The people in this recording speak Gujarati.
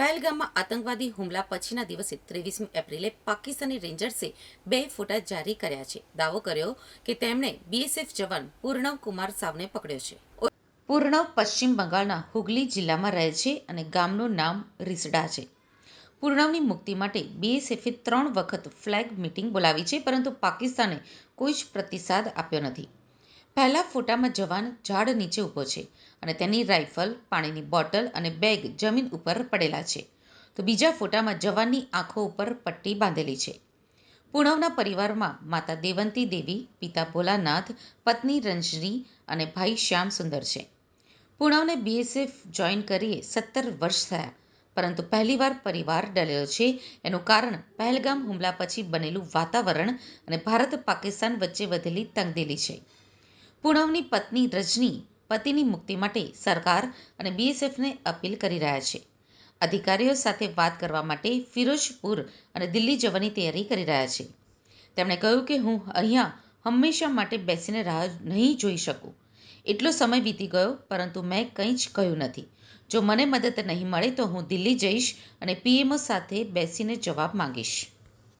પહેલગામમાં આતંકવાદી હુમલા પછીના દિવસે ત્રેવીસમી એપ્રિલે પાકિસ્તાની રેન્જર્સે બે ફોટા જારી કર્યા છે. દાવો કર્યો કે તેમણે બીએસએફ જવાન પૂર્ણવ કુમાર સાવને પકડ્યો છે. પૂર્ણવ પશ્ચિમ બંગાળના હુગલી જિલ્લામાં રહે છે અને ગામનું નામ રીસડા છે. પૂર્ણવની મુક્તિ માટે બીએસએફે ત્રણ વખત ફ્લેગ મીટિંગ બોલાવી છે, પરંતુ પાકિસ્તાને કોઈ જ પ્રતિસાદ આપ્યો નથી. પહેલા ફોટામાં જવાન ઝાડ નીચે ઊભો છે અને તેની રાઇફલ, પાણીની બોટલ અને બેગ જમીન ઉપર પડેલા છે. તો બીજા ફોટામાં જવાનની આંખો ઉપર પટ્ટી બાંધેલી છે. પૂણવના પરિવારમાં માતા દેવંતી દેવી, પિતા ભોલાનાથ, પત્ની રંજની અને ભાઈ શ્યામ સુંદર છે. પૂણવને બીએસએફ જોઈન કરીએ સત્તર વર્ષ થયા, પરંતુ પહેલીવાર પરિવાર ડરેલો છે. એનું કારણ પહેલગામ હુમલા પછી બનેલું વાતાવરણ અને ભારત પાકિસ્તાન વચ્ચે વધેલી તંગદિલી છે. પૂર્ણવની પત્ની રજની પતિની મુક્તિ માટે સરકાર અને બીએસએફને અપીલ કરી રહ્યા છે. અધિકારીઓ સાથે વાત કરવા માટે ફિરોજપુર અને દિલ્હી જવાની તૈયારી કરી રહ્યા છે. તેમણે કહ્યું કે હું અહીંયા હંમેશા માટે બેસીને રાહ નહીં જોઈ શકું. એટલો સમય વીતી ગયો, પરંતુ મેં કંઈ જ કહ્યું નથી. જો મને મદદ નહીં મળે તો હું દિલ્હી જઈશ અને પીએમઓ સાથે બેસીને જવાબ માંગીશ.